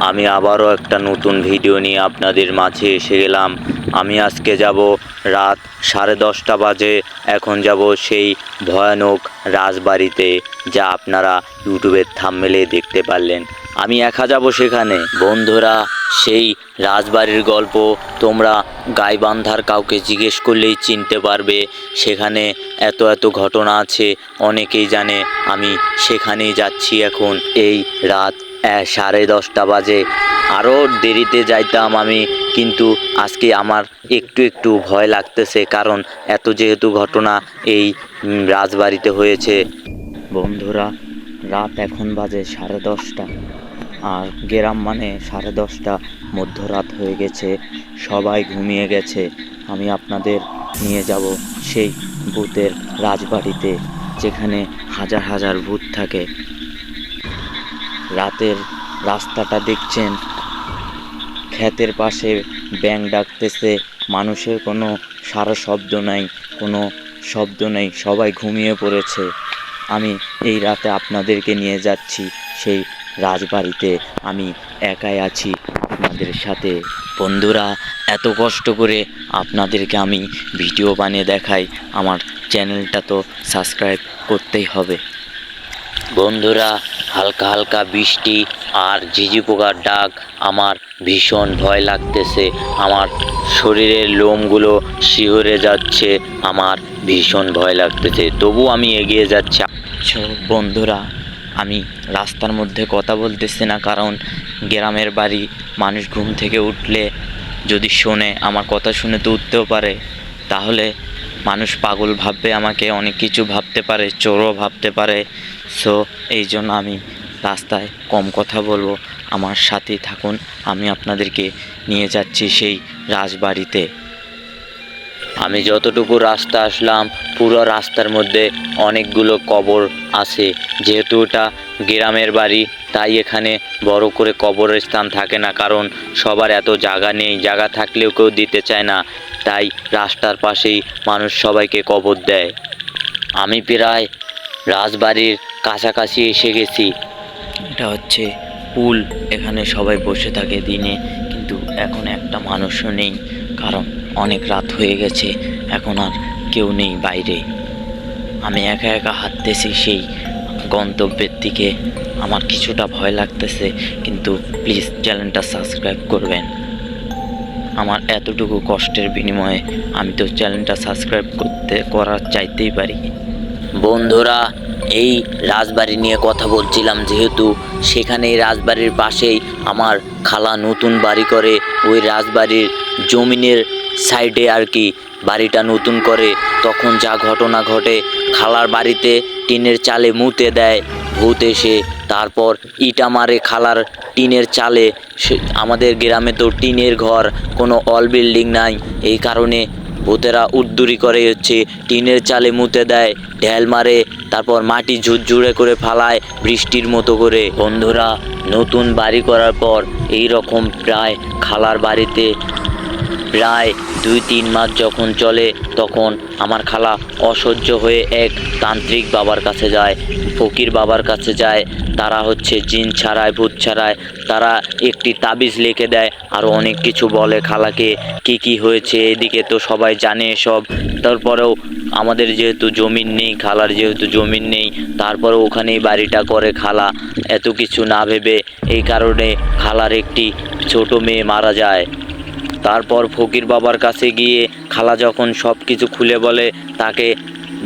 আমি আবারও একটা নতুন ভিডিও নিয়ে আপনাদের মাঝে এসে গেলাম। আমি আজকে যাব রাত সাড়ে দশটা বাজে। এখন যাব সেই ভয়ানক রাজবাড়িতে যা আপনারা ইউটিউবের থাম্মেলে দেখতে পারলেন। আমি একা যাব সেখানে। বন্ধুরা, সেই রাজবাড়ির গল্প তোমরা গাইবান্ধার কাউকে জিজ্ঞেস করলেই চিনতে পারবে। সেখানে এত এত ঘটনা আছে, অনেকেই জানে। আমি সেখানেই যাচ্ছি এখন। এই রাত সাড়ে দশটা বাজে। আরও দেরিতে যাইতাম আমি, কিন্তু আজকে আমার একটু একটু ভয় লাগতেছে, কারণ এত যেহেতু ঘটনা এই রাজবাড়িতে হয়েছে। বন্ধুরা, রাত এখন বাজে সাড়ে দশটা, আর গ্রাম মানে সাড়ে দশটা মধ্যরাত হয়ে গেছে, সবাই ঘুমিয়ে গেছে। আমি আপনাদের নিয়ে যাব সেই ভূতের রাজবাড়িতে, যেখানে হাজার হাজার ভূত থাকে। রাতের রাস্তাটা দেখছেন। ক্ষেতের পাশে ব্যাং ডাকতেছে। মানুষের কোনো সারা শব্দ নাই, কোনো শব্দ নেই, সবাই ঘুমিয়ে পড়েছে। আমি এই রাতে আপনাদেরকে নিয়ে যাচ্ছি, সেই রাজবাড়িতে। আমি একাই আছি আপনাদের সাথে। বন্ধুরা, এত কষ্ট করে আপনাদেরকে আমি ভিডিও বানিয়ে দেখাই। আমার চ্যানেলটা তো সাবস্ক্রাইব করতেই হবে। বন্ধুরা, হালকা হালকা বৃষ্টি আর ঝিঝি পোকার ডাক আমার ভীষণ ভয় লাগতেছে। আমার শরীরের লোমগুলো শিহরে যাচ্ছে, আমার ভীষণ ভয় লাগতেছে। তবু আমি এগিয়ে যাচ্ছি। বন্ধুরা, আমি রাস্তার মধ্যে কথা বলতেছি না, কারণ গ্রামের বাড়ি মানুষ ঘুম থেকে উঠলে যদি শোনে, আমার কথা শুনে তো উঠতেও পারে। তাহলে মানুষ পাগল ভাববে, আমাকে অনেক কিছু ভাবতে পারে, চোরও ভাবতে পারে। সো এই জন্য আমি রাস্তায় কম কথা বলব। আমার সাথে থাকুন, আমি আপনাদেরকে নিয়ে যাচ্ছি সেই রাজবাড়িতে। আমি যতটুকু রাস্তা আসলাম, পুরো রাস্তার মধ্যে অনেকগুলো কবর আছে। যেহেতু এটা গ্রামের বাড়ি, তাই এখানে বড় করে কবরের স্থান থাকে না, কারণ সবার এত জায়গা নেই। জায়গা থাকলেও কেউ দিতে চায় না। তাই রাস্তার পাশেই মানুষ সবাইকে কবর দেয়। আমি প্রায় রাজবাড়ির কাছাকাছি এসে গেছি। এটা হচ্ছে পুল এখানে সবাই বসে থাকে দিনে কিন্তু এখন একটা মানুষও নেই কারণ অনেক রাত হয়ে গেছে এখন আর কেউ নেই বাইরে। আমি একা একা হাঁটতেছি সেই গন্তব্যের দিকে আমার কিছুটা ভয় লাগতেছে কিন্তু প্লিজ চ্যানেলটা সাবস্ক্রাইব করবেন। আমার এতটুকু কষ্টের বিনিময়ে আমি তো চ্যানেলটা সাবস্ক্রাইব করতে করার চাইতেই পারি। বন্ধুরা এই রাজবাড়ি নিয়ে কথা বলছিলাম যেহেতু সেখানে রাজবাড়ির পাশেই আমার খালা নতুন বাড়ি করে, ওই রাজবাড়ির জমিনের সাইডে আর কি বাড়িটা নতুন করে। তখন যা ঘটনা ঘটে, খালার বাড়িতে টিনের চালে মুতে দেয়, ভূত এসে, তারপর ইটা মারে খালার টিনের চালে। আমাদের গ্রামে তো টিনের ঘর, কোনো অল বিল্ডিং নাই। এই কারণে ভূতেরা উদ্দুরি করে হচ্ছে, টিনের চালে মুতে দেয়, ঢেল মারে, তারপর মাটি ঝুরঝুরে করে ফালায় বৃষ্টির মতো করে। বন্ধুরা, নতুন বাড়ি করার পর এই রকম প্রায় খালার বাড়িতে প্রায় দুই তিন মাস যখন চলে, তখন আমার খালা অসহ্য হয়ে এক তান্ত্রিক বাবার কাছে যায়, ফকির বাবার কাছে যায়। তারা হচ্ছে জিন ছাড়ায়, ভূত ছাড়ায়। তারা একটি তাবিজ লিখে দেয় আরও অনেক কিছু বলে খালাকে, কি কি হয়েছে? এদিকে তো সবাই জানে সব। তারপরেও আমাদের যেহেতু জমিন নেই, খালার যেহেতু জমিন নেই, তারপরেও ওখানেই বাড়িটা করে খালা। এত কিছু না ভেবে এই কারণে খালার একটি ছোট মেয়ে মারা যায়। তারপর ফকির বাবার কাছে গিয়ে খালা যখন সব কিছু খুলে বলে, তাকে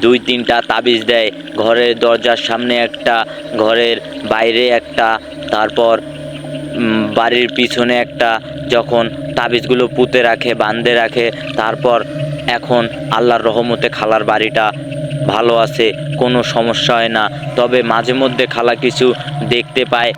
দুই তিনটা তাবিজ দেয়। ঘরের দরজার সামনে একটা, ঘরের বাইরে একটা, তারপর বাড়ির পিছনে একটা যখন তাবিজগুলো পুঁতে রাখে, বাঁধে রাখে, তারপর এখন আল্লাহর রহমতে খালার বাড়িটা ভালো আছে, কোনো সমস্যা হয় না। তবে মাঝে মধ্যে খালা কিছু দেখতে পায়।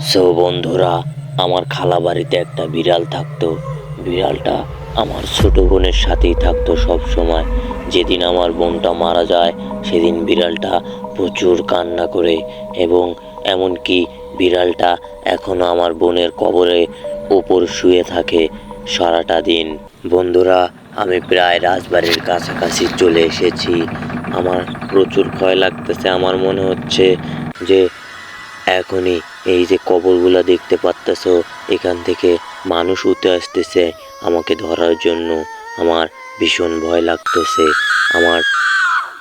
সো বন্ধুরা, আমার খালা বাড়িতে একটা বিড়াল থাকতো। বিড়ালটা আমার ছোট বোনের সাথেই থাকতো সব সময়। যেদিন আমার বোনটা মারা যায়, সেদিন বিড়ালটা প্রচুর কান্না করে এবং এমনকি বিড়ালটা এখনও আমার বোনের কবরে ওপর শুয়ে থাকে সারাটা দিন। বন্ধুরা, আমি প্রায় রাজবাড়ির কাছাকাছি চলে এসেছি। আমার প্রচুর ভয় লাগতেছে, আমার মনে হচ্ছে যে এখনই এই যে কবরগুলো দেখতে পারতেছো, এখান থেকে মানুষ উঠে আসতেছে আমাকে ধরার জন্য। আমার ভীষণ ভয় লাগতেছে। আমার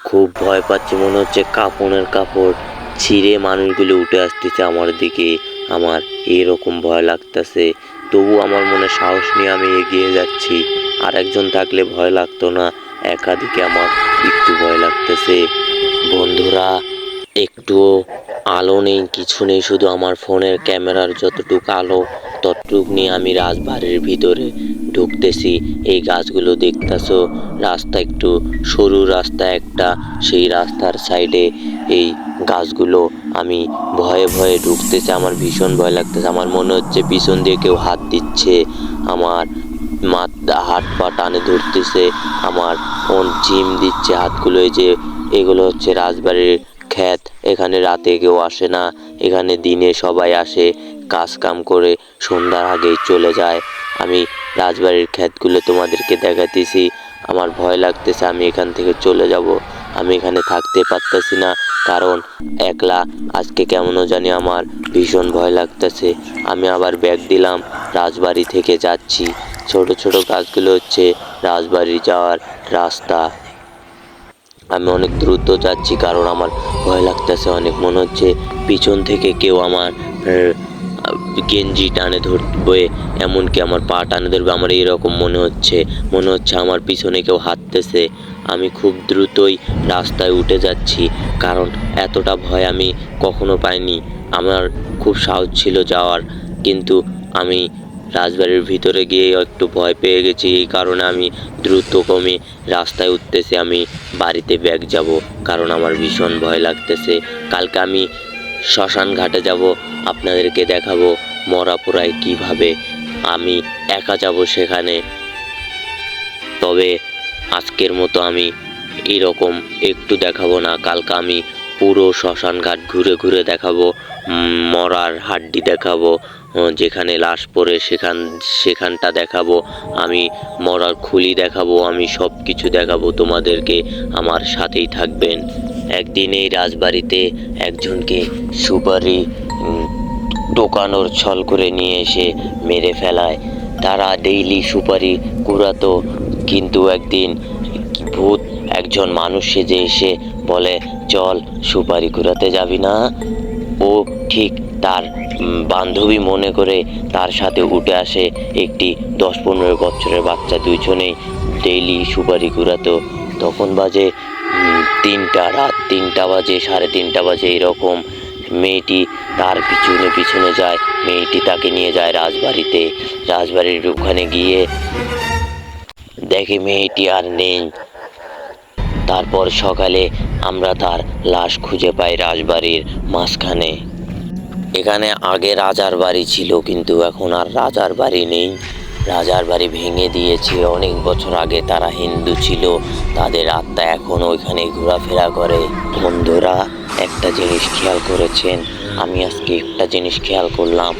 খুব ভয় পাচ্ছি, মনে হচ্ছে কাপড়ের কাপড় ছিঁড়ে মানুষগুলো উঠে আসতেছে আমার দিকে। আমার এরকম ভয় লাগতেছে। তবু আমার মনে সাহস নিয়ে আমি এগিয়ে যাচ্ছি। আর একজন থাকলে ভয় লাগতো না, একাধিকে আমার একটু ভয় লাগতেছে। বন্ধুরা একটু আলো নেই, কিছু নেই, শুধু আমার ফোনের ক্যামেরার যতটুকু আলো, ততটুক নিয়ে আমি রাজবাড়ির ভিতরে ঢুকতেছি। এই গাছগুলো দেখতেছো, রাস্তা একটু সরু রাস্তা একটা, সেই রাস্তার সাইডে এই গাছগুলো আমি ভয়ে ভয়ে ঢুকতেছে, আমার ভীষণ ভয় লাগতেছে, আমার মনে হচ্ছে পিছন দিয়ে কেউ হাত দিচ্ছে, আমার মাথা, হাত পা টানে ধরতেছে, আমার ফোন জিম দিচ্ছে, হাতগুলো এই যে, এগুলো হচ্ছে রাজবাড়ির ক্ষেত এখানে রাতে কেউ আসে না। এখানে দিনে সবাই আসে, কাজ কাম করে, সন্ধ্যার আগেই চলে যায়। আমি রাজবাড়ির ক্ষেতগুলো তোমাদেরকে দেখাতেছি। আমার ভয় লাগতেছে আমি এখান থেকে চলে যাব। আমি এখানে থাকতে পারতেছি না, কারণ একলা আজকে কেমনও জানি আমার ভীষণ ভয় লাগতেছে। আমি আবার ব্যাগ দিলাম, রাজবাড়ি থেকে যাচ্ছি। ছোট ছোট গাছগুলো হচ্ছে রাজবাড়ি যাওয়ার রাস্তা। আমি অনেক দ্রুত যাচ্ছি কারণ আমার ভয় লাগতেছে, অনেক মনে হচ্ছে পিছন থেকে কেউ আমার গেঞ্জি টানে ধরবে, এমনকি আমার পা টানে ধরবে, আমার এরকম মনে হচ্ছে মনে হচ্ছে আমার পিছনে কেউ হাঁটতেছে। আমি খুব দ্রুতই রাস্তায় উঠে যাচ্ছি, কারণ এতটা ভয় আমি কখনো পাইনি। আমার খুব সাহস ছিল যাওয়ার, কিন্তু আমি রাজবাড়ির ভিতরে গিয়ে একটু ভয় পেয়ে গেছি, এই কারণে আমি দ্রুত কমে রাস্তায় উঠতেছি, আমি বাড়িতে ব্যাগ যাব, কারণ আমার ভীষণ ভয় লাগতেছে। কালকে আমি শ্মশান ঘাটে যাব, আপনাদেরকে দেখাবো মরাপুরায় কীভাবে আমি একা যাব সেখানে। তবে আজকের মতো আমি এরকম একটু দেখাবো না, কালকে আমি পুরো শ্মশান ঘাট ঘুরে ঘুরে দেখাবো মরার হাড্ডি দেখাবো যেখানে লাশ পড়ে সেখান সেখানটা দেখাবো আমি মরার খুলি দেখাবো আমি সব কিছু দেখাবো তোমাদেরকে আমার সাথেই থাকবেন। একদিন এই রাজবাড়িতে একজনকে সুপারি উম, টোকানোর ছল করে নিয়ে এসে মেরে ফেলায়। তারা ডেইলি সুপারি কুড়াতো কিন্তু একদিন ভূত একজন মানুষ সেজে এসে বলে চল সুপারি কুড়াতে যাবি না? ও ঠিক তার বান্ধবী মনে করে তার সাথে উঠে আসে একটি দশ পনেরো বছরের বাচ্চা। দুইজনেই ডেইলি সুপারি কুড়াতো তখন বাজে তিনটা রাত, তিনটা বাজে, সাড়ে তিনটা বাজে এরকম। মেয়েটি তার পিছনে পিছনে যায়, মেয়েটি তাকে নিয়ে যায় রাজবাড়িতে। রাজবাড়ির ওখানে গিয়ে দেখে মেয়েটি আর নেই। তারপর সকালে আমরা তার লাশ খুঁজে পাই রাজবাড়ির মাঝখানে। এখানে আগে রাজার বাড়ি ছিল, কিন্তু এখন আর রাজার বাড়ি নেই। রাজার বাড়ি ভেঙে দিয়েছে। অনেক বছর আগে তারা হিন্দু ছিল, তাদের আত্মা এখনও ওইখানে ঘোরাফেরা করে। বন্ধুরা, একটা জিনিস খেয়াল করেছেন? আমি আজকে একটা জিনিস খেয়াল করলাম।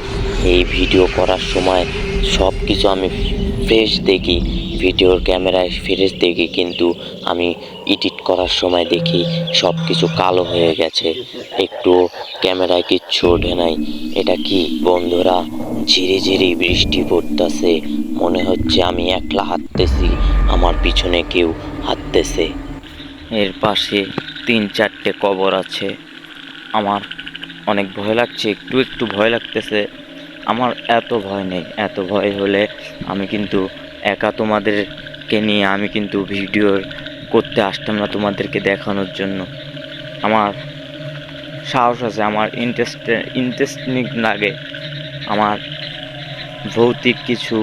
এই ভিডিও করার সময় সব কিছু আমি ফ্রেশ দেখি। ভিডিওর ক্যামেরায় ফ্রেশ দেখি কিন্তু আমি এডিট করার সময় দেখি সব কিছু কালো হয়ে গেছে। একটু ক্যামেরায় কিচ্ছু ওঠে নাই। এটা কি বন্ধুরা? ঝিরি ঝিরি বৃষ্টি পড়তেছে। মনে হচ্ছে আমি একলা হাঁটতেছি। আমার পিছনে কেউ হাঁটতেছে। এর পাশে তিন চারটে কবর আছে। আমার অনেক ভয় লাগছে। একটু একটু ভয় লাগতেছে। আমার এত ভয় নেই। এত ভয় হলে আমি কিন্তু একা তোমাদেরকে নিয়ে আমি কিন্তু ভিডিও করতে আসতাম না তোমাদেরকে দেখানোর জন্য। আমার সাহস আছে, আমার ইন্টারেস্ট ইন্টারেস্টিং লাগে আমার ভৌতিক কিছু,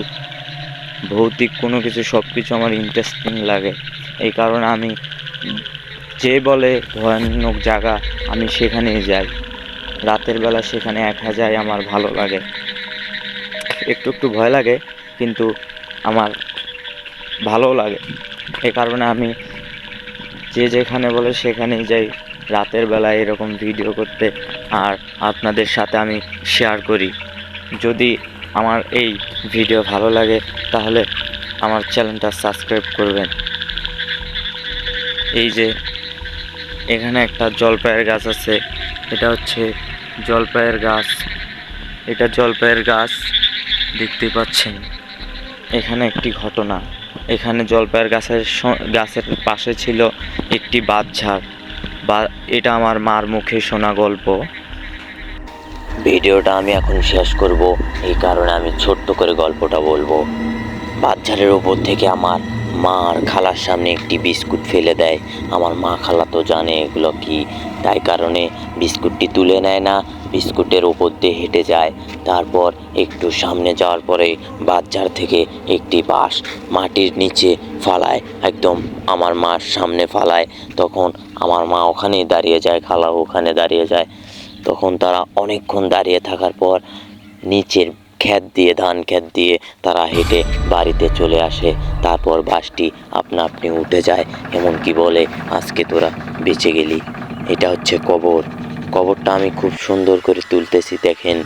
ভৌতিক কোনো কিছু সব কিছু আমার ইন্টারেস্টিং লাগে। এই কারণে আমি যে বলে ভয়ানক জায়গা আমি সেখানেই যাই। রাতের বেলা সেখানে একা যাই আমার ভালো লাগে। একটু একটু ভয় লাগে, কিন্তু আমার ভালো লাগে। এই কারণে আমি যে যেখানে বলে সেখানেই যাই। রাতের বেলা এরকম ভিডিও করতে আর আপনাদের সাথে আমি শেয়ার করি। যদি আমার এই ভিডিও ভালো লাগে, তাহলে আমার চ্যানেলটা সাবস্ক্রাইব করবেন। এই যে এখানে একটা জলপাইয়ের গাছ আছে। এটা হচ্ছে জলপাইয়ের গাছ। এটা জলপাইয়ের গাছ দেখতে পাচ্ছেন। এখানে একটি ঘটনা। এখানে জলপাইয়ের গাছের গাছের পাশে ছিল একটি বাদঝাড় বা, এটা আমার মার মুখে শোনা গল্প। ভিডিওটা আমি এখন শেষ করব। এই কারণে আমি ছোট্ট করে গল্পটা বলব। বাচ্চাদের ওপর থেকে আমার মা আর খালার সামনে একটি বিস্কুট ফেলে দেয়। আমার মা খালা তো জানে এগুলো কি। তাই কারণে বিস্কুটটি তুলে নেয় না। বিস্কুটের ওপর দিয়ে হেঁটে যায়। তারপর একটু সামনে যাওয়ার পরে বাচ্চার থেকে একটি বাঁশ মাটির নিচে ফালায়। একদম আমার মার সামনে ফালায়। তখন আমার মা ওখানেই দাঁড়িয়ে যায়, খালা ওখানে দাঁড়িয়ে যায়। তখন তারা অনেকক্ষণ দাঁড়িয়ে থাকার পর নিচের ক্ষেত দিয়ে, ধান ক্ষেত দিয়ে তারা হেঁটে বাড়িতে চলে আসে। তারপর বাসটি আপনা আপনি উঠে যায়। এমনকি বলে, আজকে তোরা বেঁচে গেলি। এটা হচ্ছে কবর। কবরটা আমি খুব সুন্দর করে তুলতেছি, দেখেন।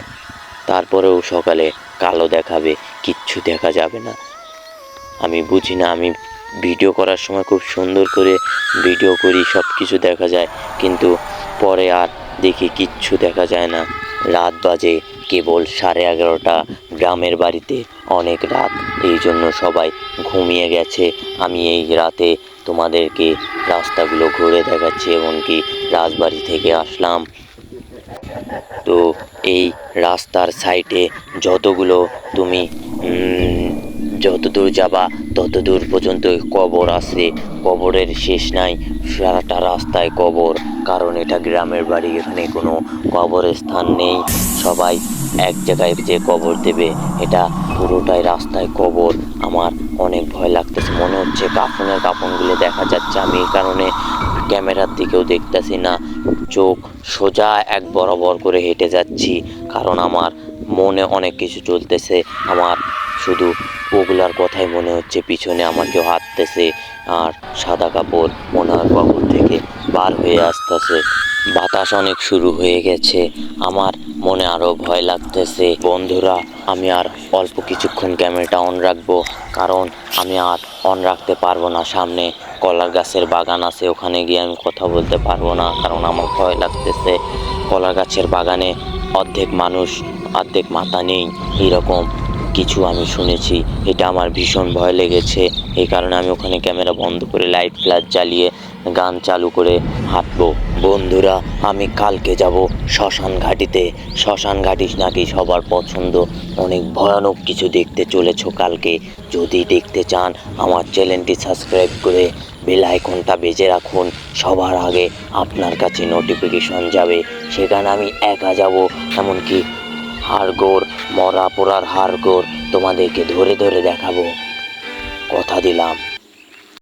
তারপরেও সকালে কালো দেখাবে, কিচ্ছু দেখা যাবে না। আমি বুঝি না, আমি ভিডিও করার সময় খুব সুন্দর করে ভিডিও করি সব কিছু দেখা যায়, কিন্তু পরে আর দেখি কিচ্ছু দেখা যায় না। রাত বাজে, কেবল সাড়ে এগারোটা, গ্রামের বাড়িতে অনেক রাত। এই জন্য সবাই ঘুমিয়ে গেছে। আমি এই রাতে তোমাদেরকে রাস্তাগুলো ঘুরে দেখাচ্ছি এমনকি রাজবাড়ি থেকে আসলাম। তো এই রাস্তার সাইডে যতগুলো তুমি যত দূর যাবা তত দূর পর্যন্ত কবর আছে। কবরের শেষ নাই, সারাটা রাস্তায় কবর। কারণ এটা গ্রামের বাড়ি, এখানে কোনো কবরের স্থান নেই। সবাই এক জায়গায় যে কবর দেবে, এটা পুরোটাই রাস্তায় কবর। আমার অনেক ভয় লাগতেছে, মনে হচ্ছে কাফনের কাফনগুলো দেখা যাচ্ছে। আমি এই কারণে ক্যামেরার দিকেও দেখতেছি না। চোখ সোজা এক বরাবর করে হেঁটে যাচ্ছি, কারণ আমার মনে অনেক কিছু চলতেছে। আমার শুধু ওগুলার কথাই মনে হচ্ছে, পিছনে আমাকে হাঁটতেছে, আর সাদা কাপড় মনে হয় কবর থেকে বার হয়ে আসতেছে। বাতাস অনেক শুরু হয়ে গেছে। আমার মনে আরও ভয় লাগতেছে। বন্ধুরা, আমি আর অল্প কিছুক্ষণ ক্যামেরাটা অন রাখব, কারণ আমি আর অন রাখতে পারব না সামনে। কলার গাছের বাগান আছে, ওখানে গিয়ে আমি কথা বলতে পারব না, কারণ আমার ভয় লাগতেছে। কলার গাছের বাগানে অর্ধেক মানুষ, অর্ধেক মাথা নেই, এরকম কিছু আমি শুনেছি। এটা আমার ভীষণ ভয় লেগেছে। এই কারণে আমি ওখানে ক্যামেরা বন্ধ করে লাইট ফ্ল্যাশ জ্বালিয়ে গান চালু করে হাঁটবো। বন্ধুরা, আমি কালকে যাব শ্মশান ঘাটিতে। শ্মশান ঘাটি নাকি সবার পছন্দ। অনেক ভয়ানক কিছু দেখতে চলেছ কালকে। যদি দেখতে চান, আমার চ্যানেলটি সাবস্ক্রাইব করে বেল আইকনটা বেজে রাখুন। সবার আগে আপনার কাছে নোটিফিকেশন যাবে। সেখানে আমি একা যাব, এমনকি হাড়গোড়, মরা পোড়ার হাড়গোড় তোমাদেরকে ধরে ধরে দেখাবো। কথা দিলাম।